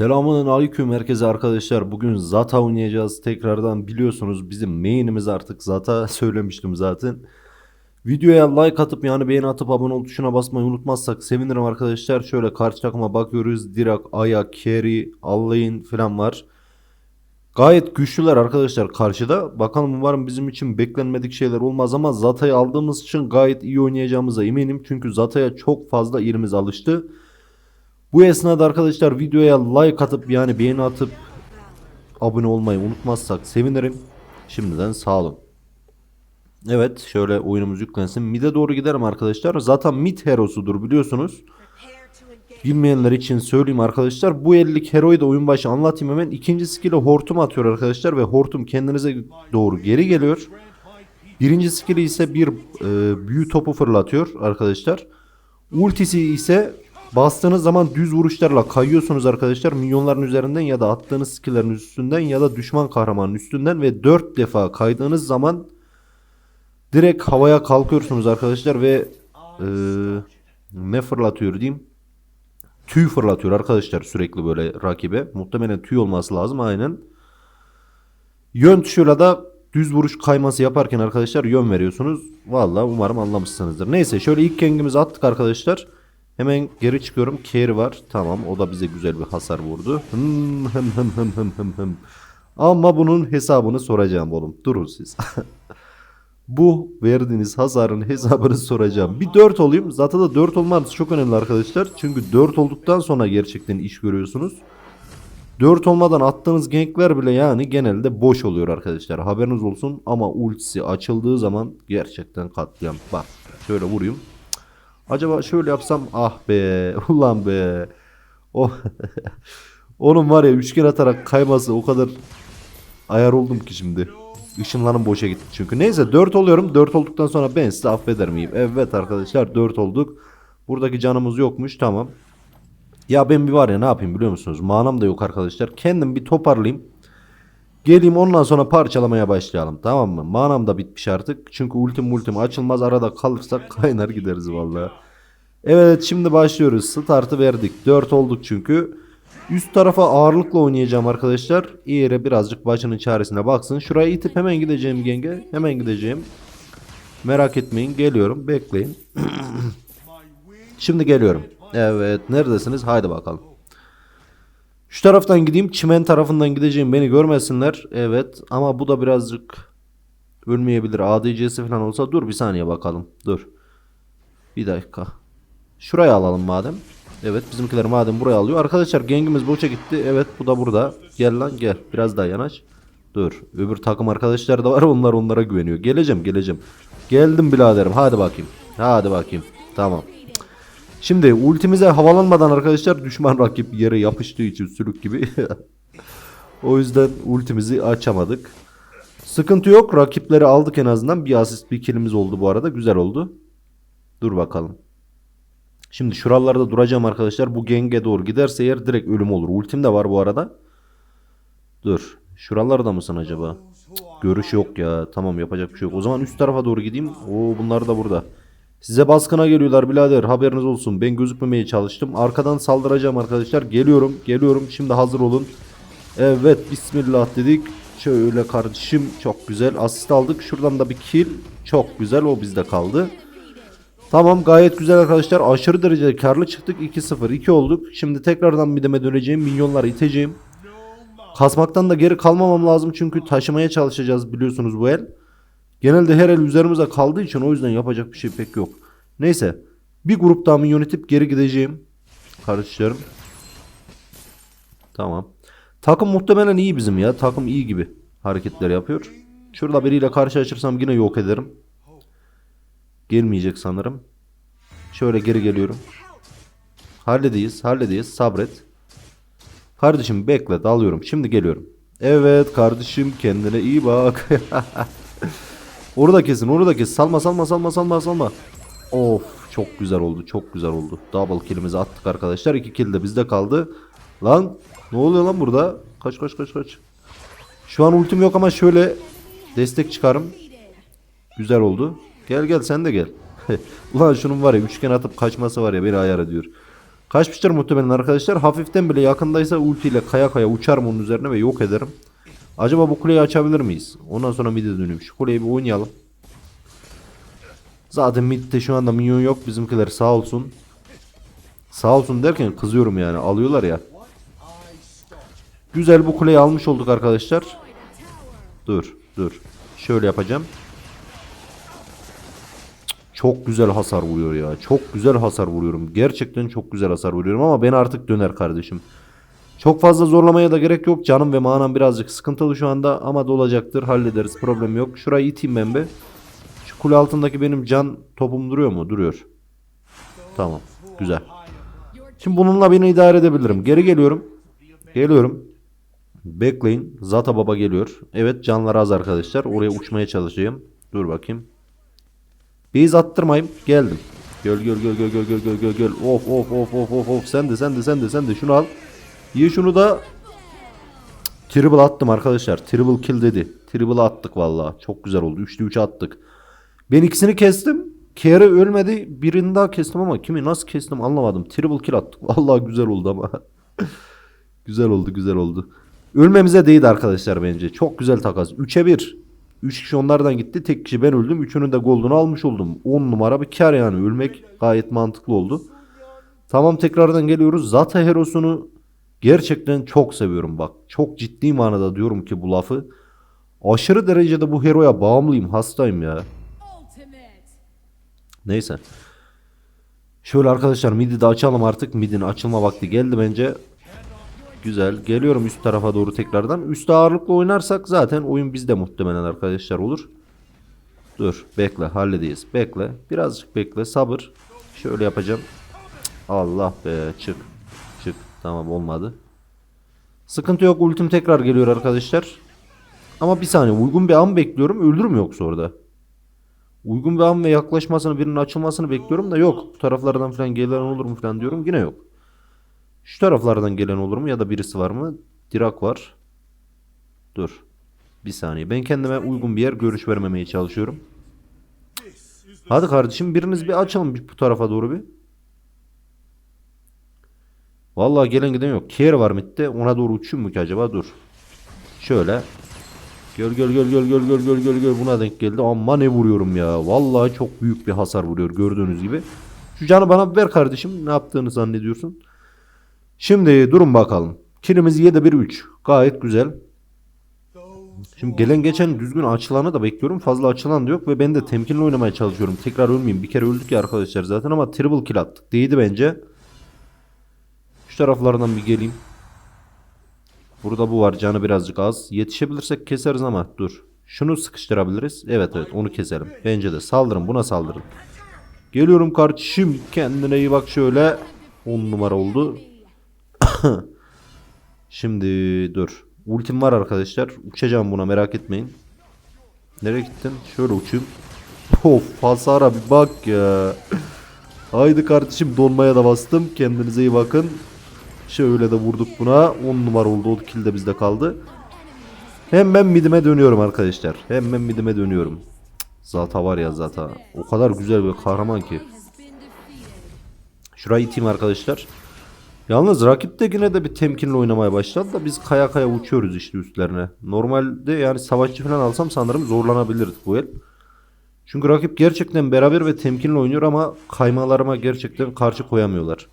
Selamun aleyküm herkese arkadaşlar. Bugün Zata oynayacağız. Tekrardan biliyorsunuz bizim main'imiz artık Zata söylemiştim zaten. Videoya like atıp yani beğeni atıp abone ol tuşuna basmayı unutmazsak sevinirim arkadaşlar. Şöyle karşı takıma bakıyoruz. Dirak, Aya, Kerry, Allain falan var. Gayet güçlüler arkadaşlar karşıda. Bakalım umarım bizim için beklenmedik şeyler olmaz ama Zata'yı aldığımız için gayet iyi oynayacağımıza eminim. Çünkü Zata'ya çok fazla yerimiz alıştı. Bu esnada arkadaşlar videoya like atıp yani beğeni atıp abone olmayı unutmazsak sevinirim. Şimdiden sağ olun. Evet şöyle oyunumuz yüklensin. Mid'e doğru giderim arkadaşlar. Zaten mid herosudur biliyorsunuz. Bilmeyenler için söyleyeyim arkadaşlar. Bu 50'lik heroyu da oyun başı anlatayım hemen. İkinci skill'e hortum atıyor arkadaşlar ve hortum kendinize doğru geri geliyor. Birinci skill'i ise bir e, büyü topu fırlatıyor arkadaşlar. Ultisi ise bastığınız zaman düz vuruşlarla kayıyorsunuz arkadaşlar. Minyonların üzerinden ya da attığınız skill'lerin üstünden ya da düşman kahramanın üstünden ve 4 defa kaydığınız zaman direkt havaya kalkıyorsunuz arkadaşlar ve e, ne fırlatıyor diyeyim. Tüy fırlatıyor arkadaşlar sürekli böyle rakibe. Muhtemelen tüy olması lazım aynen. Yön tuşuyla da düz vuruş kayması yaparken arkadaşlar yön veriyorsunuz. Vallahi umarım anlamışsınızdır. Neyse şöyle ilk gengimizi attık arkadaşlar. Hemen geri çıkıyorum. Carry var. Tamam o da bize güzel bir hasar vurdu. Hım, hım, hım, hım, hım, hım. Ama bunun hesabını soracağım oğlum. Durun siz. Bu verdiğiniz hasarın hesabını soracağım. Bir 4 olayım. Zaten da 4 olmanız çok önemli arkadaşlar. Çünkü 4 olduktan sonra gerçekten iş görüyorsunuz. 4 olmadan attığınız gankler bile yani genelde boş oluyor arkadaşlar. Haberiniz olsun ama ultisi açıldığı zaman gerçekten katliam. Bak şöyle vurayım. Acaba şöyle yapsam ah be ulan be. O Onun var ya üçgen atarak kayması o kadar ayar oldum ki şimdi. Işınlanım boşa gitti çünkü. Neyse 4 oluyorum. 4 olduktan sonra ben size affeder miyim? Evet arkadaşlar 4 olduk. Buradaki canımız yokmuş tamam. Ya ben bir var ya ne yapayım biliyor musunuz? Manam da yok arkadaşlar. Kendim bir toparlayayım. Geleyim ondan sonra parçalamaya başlayalım tamam mı? Manam da bitmiş artık. Çünkü ultim ultim açılmaz. Arada kalırsak kaynar gideriz vallahi. Evet şimdi başlıyoruz. Startı verdik. 4 olduk çünkü. Üst tarafa ağırlıkla oynayacağım arkadaşlar. İyere birazcık başının çaresine baksın. Şuraya itip hemen gideceğim genge. Hemen gideceğim. Merak etmeyin geliyorum. Bekleyin. Şimdi geliyorum. Evet neredesiniz? Haydi bakalım. Şu taraftan gideyim. Çimen tarafından gideceğim. Beni görmesinler. Evet ama bu da birazcık ölmeyebilir. ADC'si falan olsa. Dur bir saniye bakalım. Dur. Bir dakika. Şuraya alalım madem. Evet bizimkiler madem buraya alıyor. Arkadaşlar gengimiz boşa gitti. Evet bu da burada. Gel lan gel. Biraz daha yanaş. Dur. Öbür takım arkadaşlar da var. Onlar onlara güveniyor. Geleceğim geleceğim. Geldim biraderim. Hadi bakayım. Hadi bakayım. Tamam. Şimdi ultimize havalanmadan arkadaşlar düşman rakip yere yapıştığı için sülük gibi. o yüzden ultimizi açamadık. Sıkıntı yok. Rakipleri aldık en azından. Bir asist bir killimiz oldu bu arada. Güzel oldu. Dur bakalım. Şimdi şuralarda duracağım arkadaşlar. Bu genge doğru giderse eğer direkt ölüm olur. Ultim de var bu arada. Dur. Şuralarda mısın acaba? Görüş yok ya. Tamam yapacak bir şey yok. O zaman üst tarafa doğru gideyim. Oo bunlar da burada. Size baskına geliyorlar birader. Haberiniz olsun. Ben gözükmemeye çalıştım. Arkadan saldıracağım arkadaşlar. Geliyorum. Geliyorum. Şimdi hazır olun. Evet. Bismillah dedik. Şöyle kardeşim. Çok güzel. Asist aldık. Şuradan da bir kill. Çok güzel. O bizde kaldı. Tamam gayet güzel arkadaşlar. Aşırı derecede karlı çıktık. 2-0. 2 olduk. Şimdi tekrardan mideme döneceğim. Minyonları iteceğim. Kasmaktan da geri kalmamam lazım. Çünkü taşımaya çalışacağız biliyorsunuz bu el. Genelde her el üzerimize kaldığı için o yüzden yapacak bir şey pek yok. Neyse. Bir grup daha minyon itip geri gideceğim. Kardeşlerim. Tamam. Takım muhtemelen iyi bizim ya. Takım iyi gibi hareketler yapıyor. Şurada biriyle karşılaşırsam yine yok ederim. Gelmeyecek sanırım. Şöyle geri geliyorum. Halledeyiz, halledeyiz. Sabret. Kardeşim bekle, dalıyorum. Şimdi geliyorum. Evet kardeşim kendine iyi bak. onu da kesin, onu da kes. Salma, salma, salma, salma, salma. Of, çok güzel oldu, çok güzel oldu. Double kill'imizi attık arkadaşlar. İki kill de bizde kaldı. Lan, ne oluyor lan burada? Kaç, kaç, kaç, kaç. Şu an ultim yok ama şöyle destek çıkarım. Güzel oldu. Gel gel sen de gel. Ulan şunun var ya üçgen atıp kaçması var ya beni ayar ediyor. Kaçmıştır muhtemelen arkadaşlar. Hafiften bile yakındaysa ultiyle kaya kaya uçarım onun üzerine ve yok ederim. Acaba bu kuleyi açabilir miyiz? Ondan sonra mid'e döneyim. Şu kuleyi bir oynayalım. Zaten mid'de şu anda minyon yok. Bizimkiler sağ olsun. Sağ olsun derken kızıyorum yani. Alıyorlar ya. Güzel bu kuleyi almış olduk arkadaşlar. Dur dur. Şöyle yapacağım. Çok güzel hasar vuruyor ya. Çok güzel hasar vuruyorum. Gerçekten çok güzel hasar vuruyorum ama ben artık döner kardeşim. Çok fazla zorlamaya da gerek yok. Canım ve manam birazcık sıkıntılı şu anda ama dolacaktır. Hallederiz. Problem yok. Şurayı iteyim ben be. Şu kule altındaki benim can topum duruyor mu? Duruyor. Tamam. Güzel. Şimdi bununla beni idare edebilirim. Geri geliyorum. Geliyorum. Bekleyin. Zata Baba geliyor. Evet canlar az arkadaşlar. Oraya uçmaya çalışayım. Dur bakayım. Base attırmayayım. Geldim. Göl göl göl göl göl göl göl göl göl. Of of of of of of. Sen de sen de sen de sen de şunu al. İyi şunu da Triple attım arkadaşlar. Triple kill dedi. Triple attık vallahi. Çok güzel oldu. 3'te 3 attık. Ben ikisini kestim. Kere ölmedi. Birini daha kestim ama kimi nasıl kestim anlamadım. Triple kill attık. Vallahi güzel oldu ama. güzel oldu güzel oldu. Ölmemize değdi arkadaşlar bence. Çok güzel takas. 3'e 1. 3 kişi onlardan gitti. Tek kişi ben öldüm. Üçünün de gold'unu almış oldum. 10 numara bir kar yani. Ölmek gayet mantıklı oldu. Tamam tekrardan geliyoruz. Zata Heros'unu gerçekten çok seviyorum bak. Çok ciddi manada diyorum ki bu lafı. Aşırı derecede bu heroya bağımlıyım. Hastayım ya. Neyse. Şöyle arkadaşlar midi de açalım artık. Midin açılma vakti geldi bence. Güzel. Geliyorum üst tarafa doğru tekrardan. Üst ağırlıklı oynarsak zaten oyun bizde muhtemelen arkadaşlar olur. Dur bekle halledeyiz. Bekle. Birazcık bekle. Sabır. Şöyle yapacağım. Allah be çık. Çık. Tamam olmadı. Sıkıntı yok. Ultim tekrar geliyor arkadaşlar. Ama bir saniye uygun bir an bekliyorum. Öldürüm yoksa orada. Uygun bir an ve yaklaşmasını birinin açılmasını bekliyorum da yok. Bu taraflardan falan gelen olur mu falan diyorum. Yine yok. Şu taraflardan gelen olur mu ya da birisi var mı? Dirak var. Dur. Bir saniye. Ben kendime uygun bir yer görüş vermemeye çalışıyorum. Hadi kardeşim biriniz bir açalım bu tarafa doğru bir. Vallahi gelen giden yok. Kier var midde. Ona doğru uçayım mı ki acaba? Dur. Şöyle. Göl göl göl göl göl göl göl göl göl buna denk geldi. Amma ne vuruyorum ya. Vallahi çok büyük bir hasar vuruyor gördüğünüz gibi. Şu canı bana ver kardeşim. Ne yaptığını zannediyorsun? Şimdi durun bakalım. Kilimiz 7 1 3. Gayet güzel. Şimdi gelen geçen düzgün açılanı da bekliyorum. Fazla açılan da yok ve ben de temkinli oynamaya çalışıyorum. Tekrar ölmeyeyim. Bir kere öldük ya arkadaşlar zaten ama triple kill attık. Değdi bence. Şu taraflardan bir geleyim. Burada bu var. Canı birazcık az. Yetişebilirsek keseriz ama dur. Şunu sıkıştırabiliriz. Evet evet onu keselim. Bence de saldırın. Buna saldırın. Geliyorum kardeşim. Kendine iyi bak şöyle. 10 numara oldu. Şimdi dur. Ultim var arkadaşlar. Uçacağım buna merak etmeyin. Nereye gittin? Şöyle uçayım. Of hasara bir bak ya. Haydi kardeşim donmaya da bastım. Kendinize iyi bakın. Şöyle de vurduk buna. 10 numara oldu. O kill de bizde kaldı. Hemen midime dönüyorum arkadaşlar. Hemen midime dönüyorum. Zata var ya Zata. O kadar güzel bir kahraman ki. Şurayı iteyim arkadaşlar. Yalnız rakip de yine de bir temkinli oynamaya başladı da biz kaya kaya uçuyoruz işte üstlerine. Normalde yani savaşçı falan alsam sanırım zorlanabilirdik bu el. Çünkü rakip gerçekten beraber ve temkinli oynuyor ama kaymalarıma gerçekten karşı koyamıyorlar.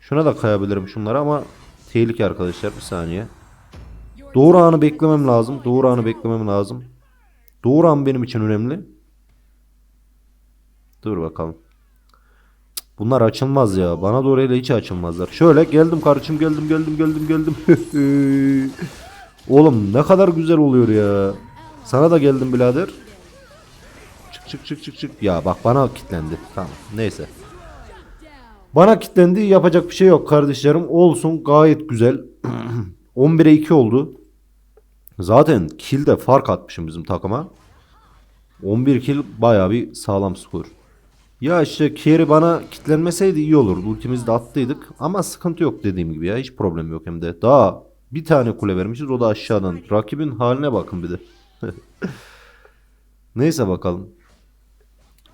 Şuna da kayabilirim şunlara ama tehlike arkadaşlar bir saniye. Doğru anı beklemem lazım. Doğru anı beklemem lazım. Doğru an benim için önemli. Dur bakalım. Bunlar açılmaz ya. Bana doğru hele hiç açılmazlar. Şöyle geldim kardeşim geldim geldim geldim geldim. Oğlum ne kadar güzel oluyor ya. Sana da geldim birader. Çık çık çık çık çık. Ya bak bana kitlendi. Tamam neyse. Bana kitlendi yapacak bir şey yok kardeşlerim. Olsun gayet güzel. 11'e 2 oldu. Zaten kill'de fark atmışım bizim takıma. 11 kill bayağı bir sağlam skor. Ya işte Kier'i bana kitlenmeseydi iyi olurdu. Ultimizi de attıydık. Ama sıkıntı yok dediğim gibi ya. Hiç problem yok hem de. Daha bir tane kule vermişiz. O da aşağıdan. Rakibin haline bakın bir de. Neyse bakalım.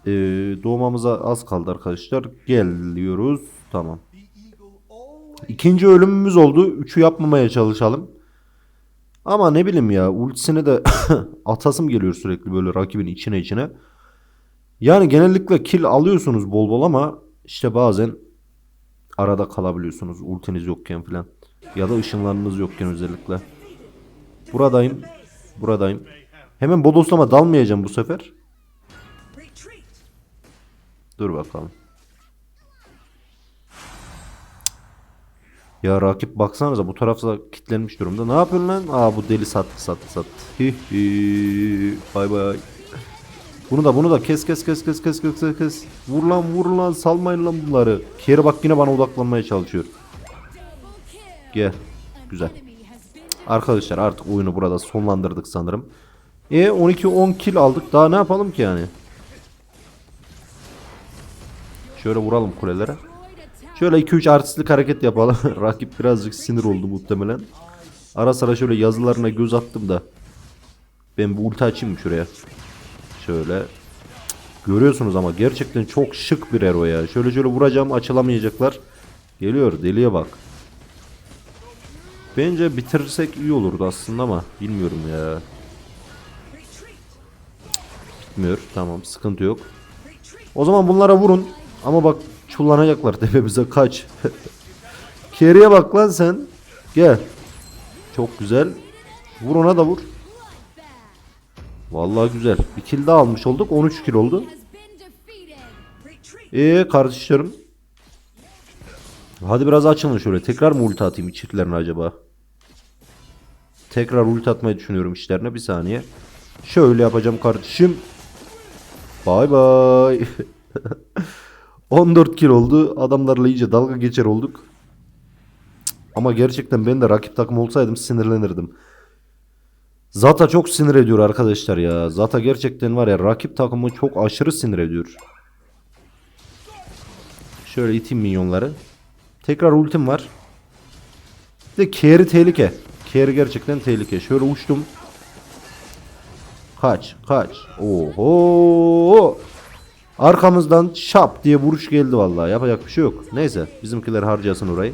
Ee, doğmamıza az kaldı arkadaşlar. Geliyoruz. Tamam. İkinci ölümümüz oldu. Üçü yapmamaya çalışalım. Ama ne bileyim ya ultisini de atasım geliyor sürekli böyle rakibin içine içine. Yani genellikle kill alıyorsunuz bol bol ama işte bazen arada kalabiliyorsunuz ultiniz yokken falan. Ya da ışınlarınız yokken özellikle. Buradayım. Buradayım. Hemen bodoslama dalmayacağım bu sefer. Dur bakalım. Ya rakip baksanıza bu tarafta kilitlenmiş durumda. Ne yapıyorsun lan? Aa bu deli sattı sattı sattı. Hi hi. Bay bay. Bunu da bunu da kes kes kes kes kes kes kes kes. Vur lan vur lan salmayın lan bunları. Kere bak yine bana odaklanmaya çalışıyor. Gel. Güzel. Arkadaşlar artık oyunu burada sonlandırdık sanırım. E 12-10 kill aldık. Daha ne yapalım ki yani? Şöyle vuralım kulelere. Şöyle 2-3 artistlik hareket yapalım. Rakip birazcık sinir oldu muhtemelen. Ara sıra şöyle yazılarına göz attım da. Ben bu ulti açayım şuraya? Şöyle. Görüyorsunuz ama gerçekten çok şık bir hero ya. Şöyle şöyle vuracağım açılamayacaklar. Geliyor deliye bak. Bence bitirirsek iyi olurdu aslında ama bilmiyorum ya. Bitmiyor. Tamam sıkıntı yok. O zaman bunlara vurun. Ama bak çullanacaklar tepemize kaç. Keriye bak lan sen. Gel. Çok güzel. Vur ona da vur. Vallahi güzel. Bir kill daha almış olduk. 13 kill oldu. Has been defeated. Ee kardeşlerim. Hadi biraz açılın şöyle. Tekrar mı ulti atayım içeriklerine acaba? Tekrar ulti atmayı düşünüyorum içlerine. Bir saniye. Şöyle yapacağım kardeşim. Bay bay. 14 kill oldu. Adamlarla iyice dalga geçer olduk. Ama gerçekten ben de rakip takım olsaydım sinirlenirdim. Zata çok sinir ediyor arkadaşlar ya. Zata gerçekten var ya rakip takımı çok aşırı sinir ediyor. Şöyle iteyim minyonları. Tekrar ultim var. Bir de Carry tehlike. Carry gerçekten tehlike. Şöyle uçtum. Kaç, kaç. Oho! Arkamızdan şap diye vuruş geldi vallahi. Yapacak bir şey yok. Neyse, bizimkiler harcasın orayı.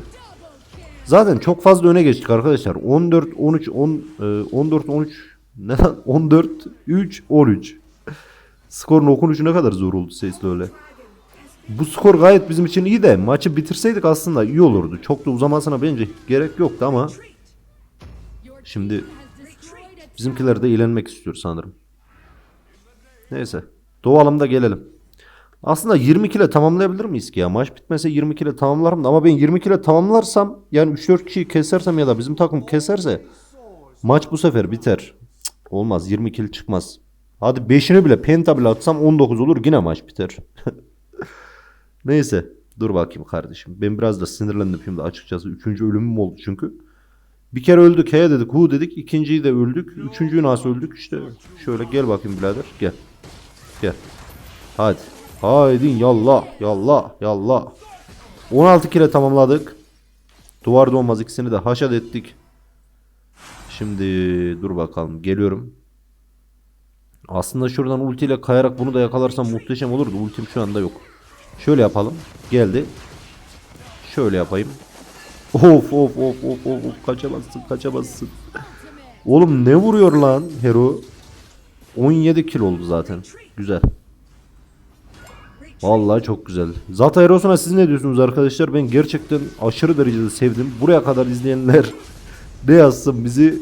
Zaten çok fazla öne geçtik arkadaşlar. 14 13 10 e, 14 13 ne lan? 14 3 13. Skorun okunuşu ne kadar zor oldu sesli öyle. Bu skor gayet bizim için iyi de maçı bitirseydik aslında iyi olurdu. Çok da uzamasına bence gerek yoktu ama şimdi bizimkiler de eğlenmek istiyor sanırım. Neyse. Doğalım da gelelim. Aslında 20 kile tamamlayabilir miyiz ki ya? Maç bitmese 20 kile tamamlarım da ama ben 20 kile tamamlarsam yani 3-4 kişiyi kesersem ya da bizim takım keserse maç bu sefer biter. Cık, olmaz 20 kill çıkmaz. Hadi 5'ini bile penta bile atsam 19 olur yine maç biter. Neyse dur bakayım kardeşim. Ben biraz da sinirlendim şimdi açıkçası. Üçüncü ölümüm oldu çünkü. Bir kere öldük he dedik hu dedik. ikinciyi de öldük. Üçüncüyü nasıl öldük işte. Şöyle gel bakayım birader gel. Gel. Hadi. Haydi yallah yallah yallah. 16 kere tamamladık. Duvar olmaz ikisini de haşat ettik. Şimdi dur bakalım geliyorum. Aslında şuradan ultiyle kayarak bunu da yakalarsam muhteşem olurdu. Ultim şu anda yok. Şöyle yapalım. Geldi. Şöyle yapayım. Of of of of of of kaçamazsın kaçamazsın. Oğlum ne vuruyor lan Hero? 17 kill oldu zaten. Güzel. Vallahi çok güzel. Zata Hero'suna siz ne diyorsunuz arkadaşlar? Ben gerçekten aşırı derecede sevdim. Buraya kadar izleyenler ne yazsın bizi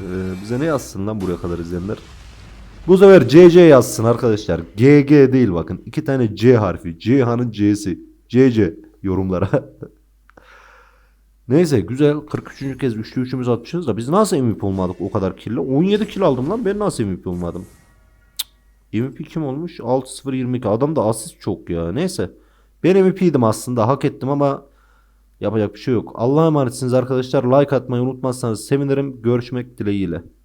Ee, bize ne yazsın lan buraya kadar izleyenler? Bu sefer CC yazsın arkadaşlar. GG değil bakın. iki tane C harfi. Cihan'ın C'si. CC yorumlara. Neyse güzel. 43. kez üçlü üçümüz atmışız da biz nasıl MVP olmadık o kadar kille? 17 kill aldım lan. Ben nasıl MVP olmadım? MVP kim olmuş? 6-0-22. Adam da asist çok ya. Neyse. Ben MVP'ydim aslında. Hak ettim ama yapacak bir şey yok. Allah'a emanetsiniz arkadaşlar. Like atmayı unutmazsanız sevinirim. Görüşmek dileğiyle.